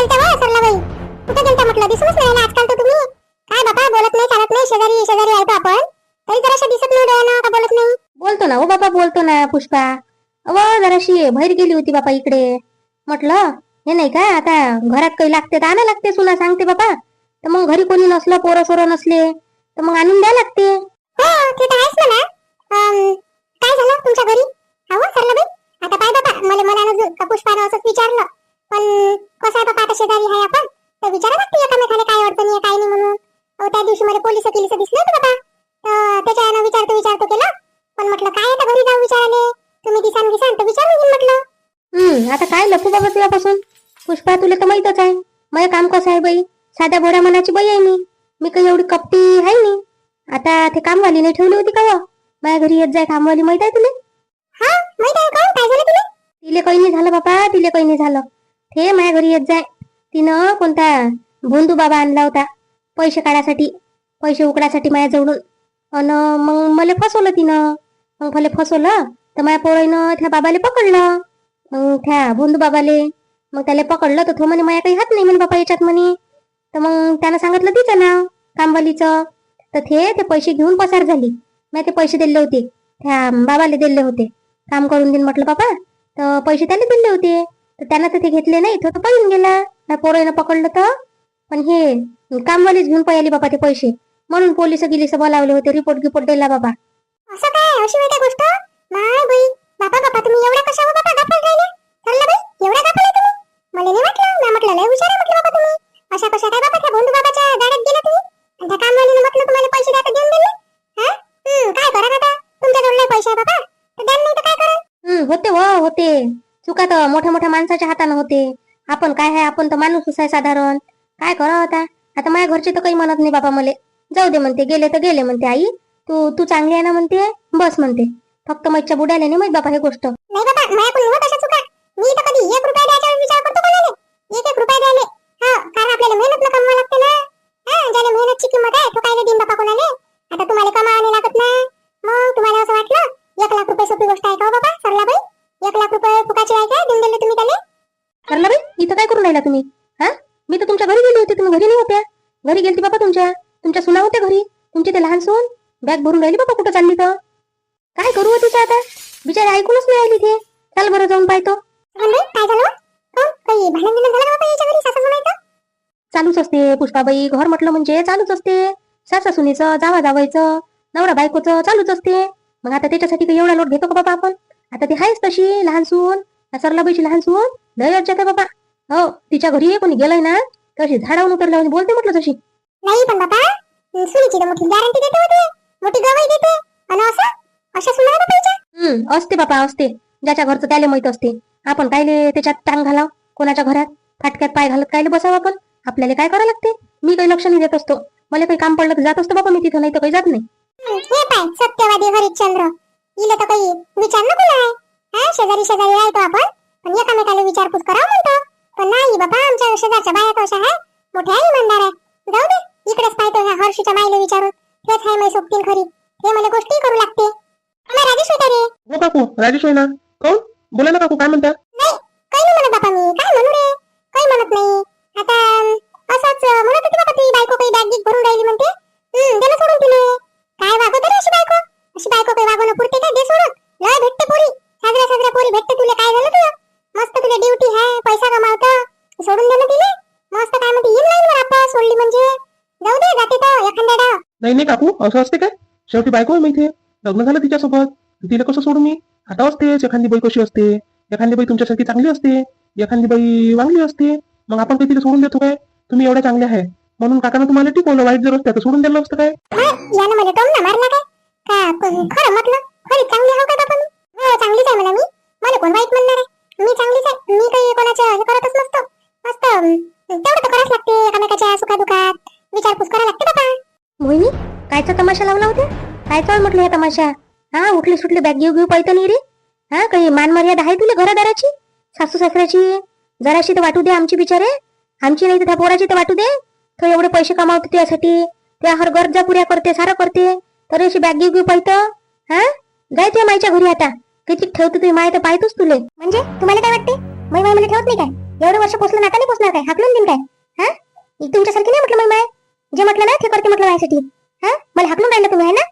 गेलता वा सरला बाई कुठे गेलता म्हटलं दिसूनच नाही राहिला आजकाल तर तुम्ही. काय बाबा बोलत नाही चालत नाही शेजारी शेजारी आहे तो आपण. तरी जराशा दिसत नाही डोळ्यानं का बोलत नाही? बोलतो ना ओ बाबा बोलतो ना पुष्पा. अव जराशी बाहेर गेली होती बापा इकडे. म्हटलं हे नाही का आता घरात काही लागते तर आणा लागते सुना सांगते बाबा. तर मग घरी कोणी नसलं पोरं सोरं नसले तर मग आणून द्या लागते. हो ते तर आहेच म्हणा. काय झालं तुमच्या घरी? हो सरला बाई आता पाय बाबा मला का पुष्पानं असंच विचारलं. पण कसं आहे बाबा आता शेजारी आहे आपण. तर विचारा लागते एकामेकाला काय अडचणी आहे काय नाही म्हणून. त्या दिवशी मला पोलीस केलीस दिसले होते बाबा. तर त्याच्यानं विचारतो विचारतो केलं. पण म्हटलं काय आता घरी जाऊन विचाराले? तुम्ही दिसान दिसान तर विचारून घेईन म्हटलं. हम्म आता काय लपू बाबा तुझ्यापासून? पुष्पा तुला तर माहीतच आहे. माझं काम कसं आहे बाई? साध्या भोड्या मनाची बाई आहे मी. मी काही एवढी कपटी आहे नाही आता ते कामवाली नाही ठेवली होती का? माझ्या घरी येत जाय कामवाली माहीत आहे तुला? हा माहीत आहे का काय झालं तुला? तिले काही नाही झालं बाबा तिले काही नाही झालं. थे माझ्या घरी येत जाय. तिनं कोणता भोंदू बाबा आणला होता. पैसे काढासाठी पैसे उकडासाठी माझ्याजवळून. अन मग मला फसवलं तिनं. मग मला फसवलं तर माझ्या पोराईनं त्या बाबाले पकडलं. मग त्या भोंदू बाबाले मग त्याला पकडलं तर तो म्हणे माझ्या काही हात नाही म्हणे बाबा याच्यात म्हणे. तर मग त्यानं सांगितलं तिचं नाव कामवालीचं. तर ते ते पैसे घेऊन पसार झाली. मी ते पैसे दिले होते. त्या बाबाले दिले होते. काम करून देईन म्हटलं बाबा. तर पैसे त्याला दिले होते. तर त्यानं तर ते घेतले नाही. तो तर पळून गेला. त्या पोरानं पकडलं तर. पण हे कामवालीच घेऊन पळाली बाबा ते पैसे. म्हणून पोलीस गिलीस बोलावले होते. रिपोर्ट गिपोर्ट दिला बाबा. असं काय? अशी गोष्ट? चुका तर मोठ्या मोठ्या माणसाच्या हातानं होते? आपण काय आहे? आपण तर माणूसच आहे साधारण. काय करा होता आता माझ्या घरचे तर काही म्हणत नाही बाबा मला. जाऊ दे म्हणते. गेले तर गेले म्हणते आई. तू तू चांगली आहे ना म्हणते? बस म्हणते. फक्त मच्छा बुडाले नाही माहीत बाबा हे गोष्ट. नाही बाबा माझ्याकडून होत अशा चुका. मी तर कधी एक रुपया द्यायचा विचार करतो कोणाला? एक एक रुपया द्यायले. हा कारण आपल्याला मेहनत न कमवा लागते ना. हा ज्याला मेहनतची किंमत आहे तो काय देईन बाबा कोणाला? आता तुम्हाला कमावा नाही लागत ना. मग तुम्हाला असं वाटलं? एक लाख रुपये सोपी गोष्ट आहे का हो बाबा सरला बाई एक लाख रुपये फुकाची आहे का? देऊन दिले तुम्ही त्याला? ठरलं बाई इथं काय करून राहिला तुम्ही? हा? मी तर तुमच्या घरी गेली होती तुम्ही घरी नाही होत्या. घरी गेलती बाबा तुमच्या. तुमच्या सुना होत्या घरी. तुमचे ते लहान सून बॅग भरून राहिली बाबा कुठं चालली तर. काय करू होती आता? बिचारी ऐकूनच नाही आली ते. चल बरं जाऊन पाहतो. काय झालं? चालूच असते पुष्पाबाई. घर म्हटलं म्हणजे चालूच असते. सासा सुनीचं जावा जावायचं नवरा बायकोचं चालूच असते. मग आता त्याच्यासाठी काही एवढा लोट घेतो का बाबा आपण? आता ती आहेच तशी लहान सून. सरलाबाईची लहान सून. लय अज्जात आहे बाबा. हो तिच्या घरी कोणी गेलंय ना तशी झाडावून उतरल्यावर बोलते म्हटलं तशी. नाही पण बाबा सुनीची तर मोठी गॅरंटी देते होते. मोठी गवाही देते. आणि असं अशा सुना हिच्या? हम्म असते बाबा असते. ज्याच्या घरचं त्याला माहीत असते. आपण कायले त्याच्यात टांग घालाव? कोणाच्या घरात? फाटक्यात पाय घालत कायले बसावं आपण? आपल्याला काय करावं लागते? मी काही लक्ष नाही देत असतो. मला काही काम पडलं तर जात असतो बाबा मी तिथं नाही तर काही जात नाही. हे पाय सत्यवादी हरिश्चंद्र. हिला तर काही विचार नको आहे हा शेजारी शेजारी राहतो आपण. पण एकामेकाला विचारपूस करावं म्हणतो. पण नाही बाबा आमच्या शेजारच्या बाया कशा आहे मोठ्या आहे इमानदार आहे. जाऊ दे इकडेच पाहतो ह्या हर्षीच्या बाईला विचारून. तेच आहे मी सोबतीन खरी. हे मला गोष्टी करू लागते. राजेश होता रे. हो काकू राजेश होय ना काऊन बोला ना काकू काय म्हणता? नाही काही नाही म्हणत बाबा मी. काय म्हणू? शेवटी बायको आहे माहितीये लग्न झालं तिच्यासोबत. तिला कसं सोडू मी? आता असतेच एखादी बाई कशी असते? एखादी बाई तुमच्यासारखी चांगली असते? एखादी बाई वांगली असते? मग आपण काही तिला सोडून देतो काय? तुम्ही एवढ्या चांगल्या आहे. म्हणून काकानं तुम्हाला टिकवलं वाईट जर असतं तर सोडून दिलं असतं काय? यानं मला टोमना मारला काय? का क- खरं म्हटलं? खरी चांगली हो का बाबा मी? हो चांगलीच आहे मला मी. मला कोण वाईट म्हणणार आहे? मी चांगलीच आहे. मी काही कोणाचं हे करतच नसतो. मस्त अं, तेवढं तर करावंच लागते. एकामेकाच्या सुखादुखात विचारपूस करावं लागते बाबा मोहिनी कायचा तमाशा लावला होता? काय चाल म्हटलं ह्या तमाशा? हा उठली सुटली बॅग घेऊ घेऊ पाहतो नाही रे. हा काही मान मर्यादा आहे तुला घरादाराची? सासू सासऱ्याची? जराशी तर वाटू दे आमची बिचारे. आमची नाही तर त्या पोराची तर वाटू दे. तो एवढे पैसे कमावतो त्यासाठी. त्या हर गरजा पुऱ्या करते सारं करते. तर अशी बॅग घेऊ घेऊ पैत हा? जाय तुझ्या माईच्या घरी आता. किती ठेवतो तुझी माय तर पाहतोच तुले. म्हणजे? तुम्हाला काय वाटते? मै माय मला ठेवत नाही काय? एवढं वर्ष पोचलं नाका नाही पोचणार काय? हाकलून देईन काय? हा? तुमच्यासारखी नाही म्हटलं मग माय? जे म्हटलं ना ते करते म्हटलं माझ्यासाठी. हा? मला हाकलून राहिलं तुम्ही आहे ना?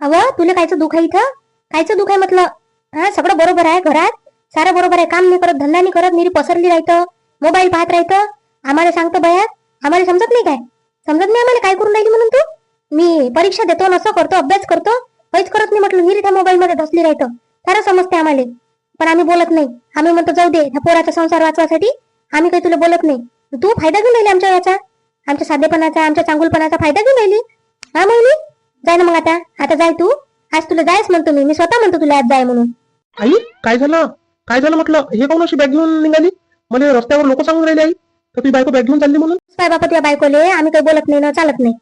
अव तुला कायचं दुःख आहे इथं? कायचं दुःख आहे म्हटलं? हा सगळं बरोबर आहे घरात? सारं बरोबर आहे काम नाही करत धंदा नाही करत निरी पसरली राहतं मोबाईल पाहत राहतं. आम्हाला सांगतो बयात आम्हाला समजत नाही काय? समजत नाही आम्हाला काय करून राहिली म्हणून तू? मी परीक्षा देतो नसं करतो अभ्यास करतो काहीच करत नाही म्हटलं निरी त्या मोबाईल मध्ये धसली राहतं. सारं समजते आम्हाला. पण आम्ही बोलत नाही. आम्ही म्हणतो जाऊ दे ह्या पोराचा संसार वाचवासाठी आम्ही काही तुला बोलत नाही. तू फायदा घेऊन राहिली आमच्या याचा? आमच्या साधेपणाचा आमच्या चांगुलपणाचा फायदा घेऊन राहिली? हा मोहिनी? जाय ना मग आता. आता जाय तू. आज तुला जायच म्हणतो मी. मी स्वतः म्हणतो तुला आज जाय म्हणून. आई काय झालं? काय झालं म्हटलं? हे कोण अशी बॅग घेऊन निघाली? मला रस्त्यावर लोक सांगून राहिले आई. तर तुझी बायको बॅग घेऊन चालली म्हणून? काय बापा तुझ्या बायकोले. आम्ही काही बोलत नाही ना चालत नाही.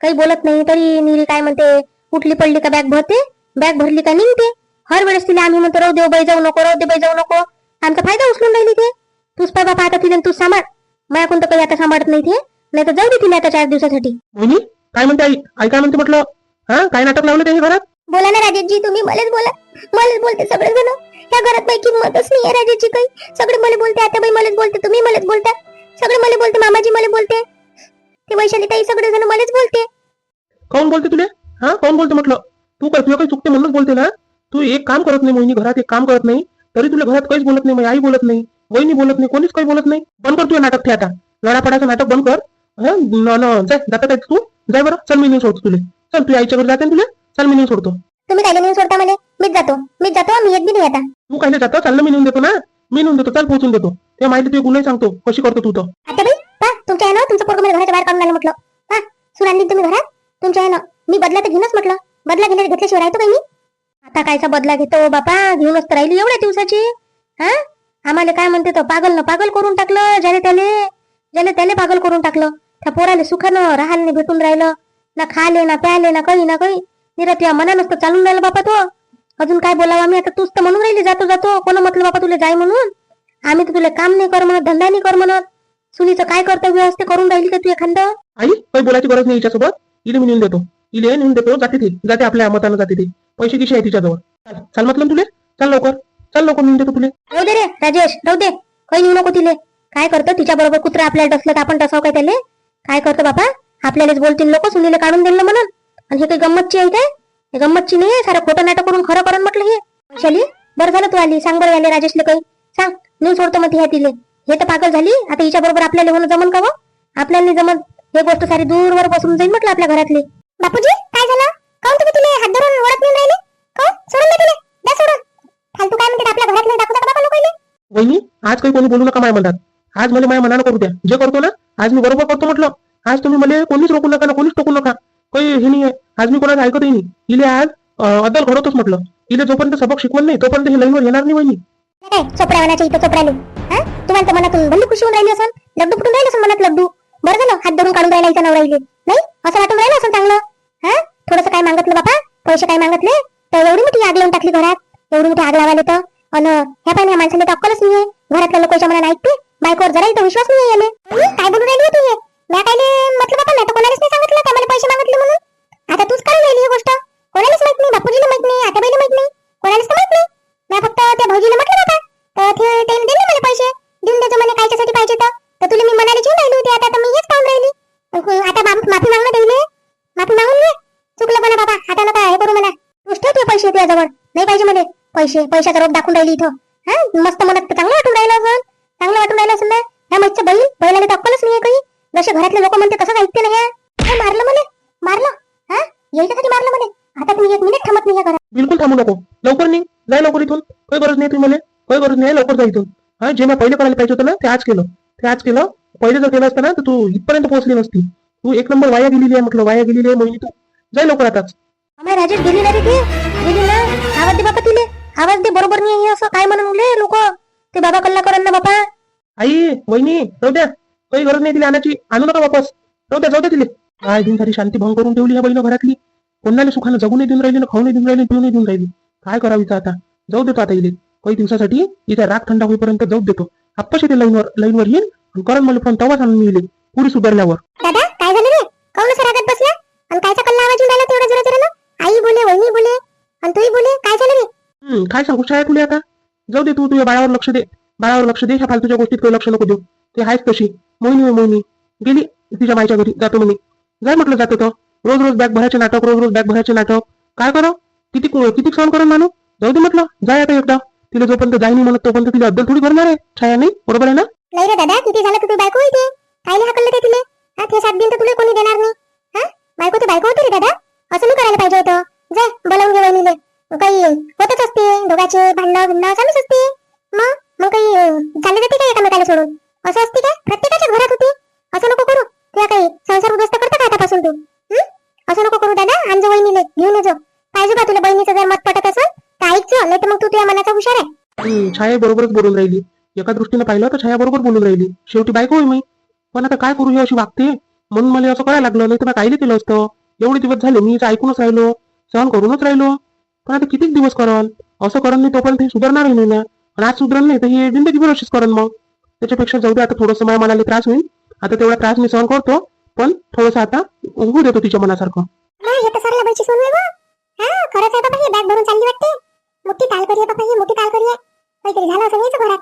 काही बोलत नाही. तरी निरी काय म्हणते? उठली पडली का बॅग भरते? बॅग भरली का निघते? हर वेळेस तिला आम्ही म्हणतो राहू देव बाई जाऊ नको राहू दे बाई जाऊ नको. आमचा फायदा उचलून राहिली ते. तूच पाय बापा आता तिला तूच सांभाळ. मला कोणतं काही आता सांभाळत नाही ते. नाही तर जाऊ दे तिला आता चार दिवसासाठी. काय म्हणते आई? आई काय म्हणते म्हटलं? हा? काय नाटक लावलं ते घरात? बोला ना राजेशजी तुम्ही मलाच बोला. मलाच बोलते सगळे जण. या घरात काही किंमतच नाही आहे राजेशजी काही. सगळे मला बोलते आता बाई मलाच बोलते तुम्ही मलाच बोलता. सगळे मला बोलते मामाजी मला बोलते. ते वैशाली ताई सगळे जण मलाच बोलते. कोण बोलते तुले? हा? कोण बोलते म्हटलं? तू काय तुला काही चुकते म्हणूनच बोलते ना? तू एक काम करत नाही मोहिनी घरात एक काम करत नाही. तरी तुला घरात काहीच बोलत नाही माझी आई बोलत नाही. वहिनी बोलत नाही कोणीच काही बोलत नाही. बंद कर तुझं नाटक ते आता. लढापडाचं नाटक बंद कर. हं? न- जातात आहेत तू. जाय बरं चल मी नेऊन सोडतो तुले. चल तू आईच्या घरी जाते ना तुला. चल मी नेऊन सोडतो. तुम्ही काय नेऊन सोडता मला मीच जातो. मीच जातो मी येत बी नाही आता. तू काय जातो चाललं मी नेऊन देतो ना. मी नेऊन देतो चल पोहोचून देतो. ते माहिती तुझे गुन्हे सांगतो कशी करतो तू तर. आता बाई पा तुमच्या आहे ना तुमचं पोरग मला घराच्या बाहेर काढून आलं म्हटलं. पा सून आणली तुम्ही घरात तुमच्या आहे ना मी बदला तर घेऊनच म्हटलं. बदला घेण्या घेतल्याशिवाय राहतो काही मी. आता कायचा बदला घेतो बापा घेऊनच तर राहिली एवढ्या दिवसाची. हा? आम्हाला काय म्हणते तो पागल न पागल करून टाकलं ज्याने त्याने ज्याने त्याने पागल करून टाकलं. त्या पोराले सुखानं राहायला नाही भेटून राहिलं. ना खाले ना प्याले ना काही ना काही. निरत या मनानं तर चालून राहिलं बापा तो. अजून काय बोलावा? मी आता तूच तर म्हणून राहिली जातो जातो. कोण म्हटलं बापा तुला जाय म्हणून? आम्ही तर तुला काम नाही कर म्हणत धंदा नाही कर म्हणत. सुनीचं काय कर्तव्य असते करून राहिली का तू एखादं? आई काही बोलायची गरज नाही हिच्यासोबत. इले मी नेऊन देतो. इले नेऊन देतो जाते ती. जाते आपल्या मतानं जाते ती. पैसे किशी आहे तिच्याजवळ चल चल म्हटलं तुले? चल लवकर. चल लवकर नेऊन देतो तुले. राहू दे रे राजेश. राहू दे. काही नेऊ नको तिले. काय करतो? तिच्या बरोबर कुत्रा आपल्याला डसलं तर आपण डसाव काय त्याले? काय करतो बापा? आपल्यालाच बोलतील लोक सुनीले काढून दिलं म्हणून. आणि हे काही गंमतची आहे काय? हे गंमतची नाही सारं खोटं नाटक करून खरं करून म्हटलं हे. वैशाली बरं झालं तू आली. सांग बरं आले राजेशले काही. सांग. नेऊन सोडतो मग ह्या तिले. हे तर पागल झाली. आता हिच्या बरोबर आपल्याला होणं जमन का व? आपल्याला जमन हे गोष्ट सारी दूरवर बसून जाईल म्हटलं आपल्या घरातली. बापूजी काय झालं? काऊन तुम्ही तुले हात धरून ओळख नाही राहिले? काऊन? सोडून दे तिले. द्या सोडून. फालतू काय म्हणते आपल्या घरातले? दाखवता का बाबा लोकांनी वहिनी आज काही कोणी बोलू नका माय म्हणतात आज मला माझ्या मनानं करू द्या. जे करतो ना आज मी बरोबर करतो म्हटलं. आज तुम्ही मला कोणीच रोखू नका ना कोणीच टोकू नका. काही हे नाही आहे आज मी कोणाचं ऐकतही नाही. इले आज अं, अद्दल घडवतोच म्हटलं. इले जोपर्यंत सबक शिकवण नाही तोपर्यंत हे लाईनवर येणार नाही वहिनी. काय चोपड्या इथं चोपड्याले तुम्हाला तर मनातून भल्ली खुशी होऊन राहिली असन? लड्डू फुटून राहिलं असन मनात लड्डू? बरं झालं हात धरून काढून राहिला इथं नवराईले. नाही? असं वाटून राहिलं असेल चांगलं? हा? थोडस काय मागतलं बापा? पैसे काय मागितले? तर एवढी मोठी आग लावून टाकली घरात. एवढी मोठी आग लावायला तर. अन ह्या पाहिजे ह्या माणसाला तर अक्कलच नाहीये. घरातल्या लोकांच्या मनात ऐकते. बायकोवर जरा इथं विश्वास नाही याले काय बोलू राहिली तू हे? म्या कायले म्हटलं बापा नाही तर कोणालाच नाही सांगितलं का? मला पैसे मागितले म्हणून? आता तूच काढून राहिली ही गोष्ट. कोणालाच माहीत नाही बापूजीला माहीत नाही आता माहीत नाही कोणालाच तर माहीत नाही. म्या फक्त त्या भाऊजीला म्हटलं बाबा तर ते त्याने दिले मला पैसे. देऊन देतो म्हणे कायच्यासाठी पाहिजे तर तर तुला मी मनाली घेऊन राहिली होती आता तर मी हेच पाहून राहिली. आता माफी मागणं देईल माफी मागून घे. चुकलं म्हणा बाबा आता नका हे करू मला तूच ठेव तुझे पैसे तुझ्याजवळ नाही पाहिजे मला पैसे पैशाचा रोग दाखवून राहिली इथं. हा? मस्त मनात तुम्ही एक मिनिट थांबत नाही या घरात बिलकुल थांबू नको. लवकर नाही जाय लवकर इथून. काही गरज नाही तुम्ही मला काही गरज नाही. लवकर जा इथून. हा जे मी पहिले करायला पाहिजे होतं ना ते आज केलं. ते आज केलं. पहिले जर केलं असतं ना तर तू इथपर्यंत पोहोचली नसती. तू एक नंबर वाया गेलेली आहे म्हटलं. वाया गेलेली आहे मोहिनी तू. जाय लवकर आताच. राजेश गेली ना रे ती? गेली ना? आवाज दे बापा तिले. आवाज दे. बरोबर नाही असं. काय म्हणून लोक? ते बाबा कल्ला करन ना बापा. आई वहिनी जाऊ द्या. काही गरज नाही तिला आणायची. आणू नका वापस. जाऊ द्या जाऊ द्या तिले. काय दिन सारी शांती भंग करून ठेवली ह्या बहिणी घरातली. कोणाला सुखानं जगू नाही देऊन राहिली ना खाऊ नाही देऊन राहिली पिऊ नाही देऊन राहिली? काय करावी आता? जाऊ देतो आता इले. काही दिवसासाठी इथे राग थंड होईपर्यंत जाऊ देतो. आप्पाशी ते लाईनवर लाईनवर येईल करण मला फोन तेव्हाच आणून येईल पुरी सुधारल्यावर दादा काय झालं रे? काऊन असं रागात बसला? आणि कायचा कल्ला आवाज येऊन राहिला तेवढा जरा जरा ना आई बोले वहिनी बोले आणि तूही बोले काय झालं रे? हम्म, काय सांगू? शाळा तुला आता? जाऊ दे तू तुझ्या बाळावर लक्ष दे. बाळावर लक्ष दे ह्या फालतूच्या गोष्टीत काही लक्ष नको देऊ. ते आहेच तशी. मोहिनी मोहिनी. गेली तिच्या मायच्या घरी. जातो म्हणे. जाय म्हटलं जातो तर रोज रोज बॅग भरायचे नाटक रोज रोज बॅग भरायचे नाटक. काय करा? किती किती सहन करून मानू? जाऊ दे म्हटलं. जाय आता एकदा. तिला जोपर्यंत जाई नाही म्हणत तोपर्यंत तिला अद्दल थोडी भरणार आहे. छाया नाही? बरोबर आहे ना? नाही रे दादा किती झालं तुझी बायको इथे नाही हाकललं ते तिने हा ते सात दिन तर तुला कोणी देणार नाही. हा? बायको तर बायको होती रे दादा. असं नाही करायला पाहिजे होतं. जा बोलावून घे वहिनीले. काही होतच असते. दोघांचे भांडणं भिंडणं चालूच असते. मग? मग काही चालले जाते का एकामेकाला सोडून? असं असते का? प्रत्येकाच्या घरात होती. असं नको करू. तुला काही संसार उद्ध्वस्त करता का आतापासून तू? असं नको करू दादा. आमच्या वहिनीले घेऊन येजो पाहिजे का तुला बहिणीचं जर मत पटत असेल तर ऐकजो नाही तर मग तू तुझ्या मनाचा हुशार आहे. हम्म, छाया बरोबरच बोलून राहिली. एका दृष्टीने पाहिलं तर छाया बरोबर बोलून राहिली. शेवटी बायको आहे मी. पण आता काय करू हे अशी वागते? म्हणून मला असं करायला लागलं नाही तर मी कायले केलं असतं. एवढे दिवस झाले मी हिचं ऐकूनच राहिलो. सहन करूनच राहिलो. पण आता कितीच दिवस करल? असं करन नाही तोपर्यंत हे सुधारणार नाही ना? आणि आज सुधारलं नाही तर हे जिंदगीभर अशीच करन मग. त्याच्यापेक्षा जाऊ दे आता थोडंसं माझ्या मनाला त्रास होईल. आता तेवढा त्रास मी सहन करतो. पण थोडंसं आता होऊ देतो तिच्या मनासारखं. हा तर सरला बाईची सोनू आहे बुवा. खरंच आहे बाबा हे बॅग भरून चालली वाटते. मोठी ताल करी आहे बाबा ही मोठी ताल करी आहे. काहीतरी झालं असं यायचं घरात.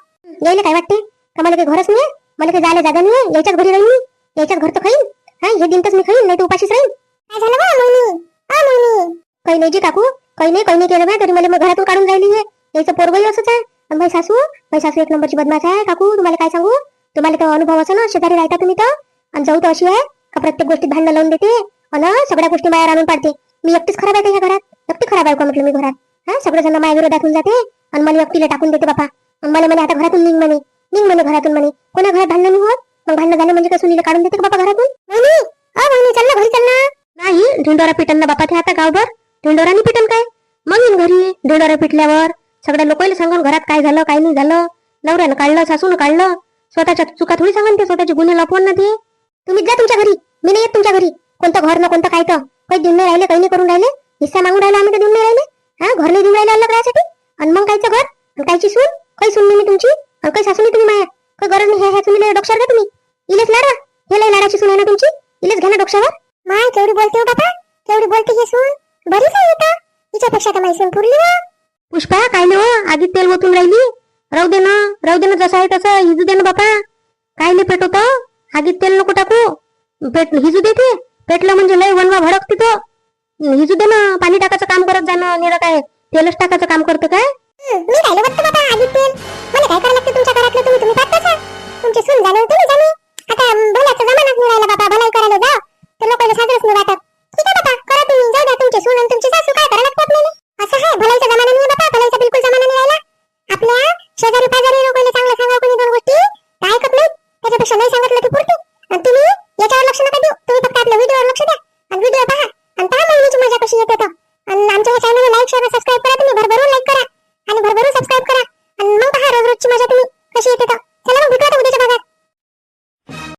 यायला काय वाटते? का मला काही घरच नाही मला काही जायला जागा नाही याच्याच घरी राहीन मी? याच्याच घर तर खाईन? हा हे दिन तर मी खाईन नाही तर उपाशीच राहीन? काय झालं बा मोहिनी हा मोहिनी काही नाही जी काकू काही नाही काही नाही केलं बा तरी मला मग घरातून काढून राहिली आहे. याचं पोरगही असंच आहे. आणि माझी सासू माझी सासू एक नंबरची बदमाश आहे काकू तुम्हाला काय सांगू? तुम्हाला तो अनुभव असं ना शेजारी राहता तुम्ही तर. आणि जाऊ तर अशी आहे. का प्रत्येक गोष्टीत भांडण लावून देते? अन सगळ्या गोष्टी मायावर आणून पाडते. मी एकटीच खराब आहे का घरात? एकटी खराब आहे का म्हटलं मी घरात? हा सगळे जण माझ्या विरोधात होऊन जाते. आणि मला एकटीला टाकून देते बापा. आणि मला म्हणे आता घरातून निघ म्हणे. निघ म्हणे घरातून म्हणे. कोणा घरात भांडण नाही होत? मग भांडण झाले म्हणजे कसं सुनीला काढून देते का बापा घरातून? नाही चल ना घरी चल ना. नाही ढिंडोरा पिटन ना बापा ते आता गावभर. ढिंडोरानी पिटन काय? मग येईन घरी ढिंडोरा पिटल्यावर. सगळ्या लोकांना सांगून घरात काय झालं काय नाही झालं. नवऱ्यानं काढलं सासून काढलं. स्वतःच्या चुका थोडी सांगन ते स्वतःचे गुन्हे लपवून ना ते तुम्हीच जा तुमच्या घरी मी नाही येत तुमच्या घरी कोणतं घर ना कोणतं काय तर काही देऊन नाही राहिले काही नाही करून राहिले हिस्सा मागून राहिले आम्ही तर देऊन नाही राहिले हा घर नाही देऊन राहिले अलग राहायसाठी आणि मग कायचं घर आणि कायची सून काही सून नाही मी तुमची आणि काही सासू नाही तुम्ही माया काही गरज नाही ह्या ह्या सुनीला डोक्षावर का तुम्ही इलेच लाडा हे लय लाडाची सून आहे ना तुमची इलेच घ्या ना डोक्षावर माय केवढी बोलते हो बाबा केवढी बोलते ही सून बरीच आहे का तिच्यापेक्षा तर माझी सून पुरली हो. पुष्पा काय नाही हो आगीत तेल ओतून राहिली राहू दे ना राहू दे ना जसं आहे तसं. हिजू दे ना बापा. काय नाही पेटवत. आगीत तेल नको टाकू. पेट हिजू दे ते पेटलं म्हणजे लय वनवा भडकते तो. हिजू दे ना पाणी टाकायचं काम करत जाणं निरा काय तेलच टाकायचं काम करतो काय? हं, मी राहिलो बघतो बाबा आधी तेल? मला काय करायला लागतं तुमच्या घरातलं? तुम्ही तुम्ही पाहताच आहे. तुमची सून जाणं तुम्ही जाणे आता अं, भल्याचा जमानाच नाही राहिला बाबा भलाई करायला जा तर लोकांना साजरच नाही वाटत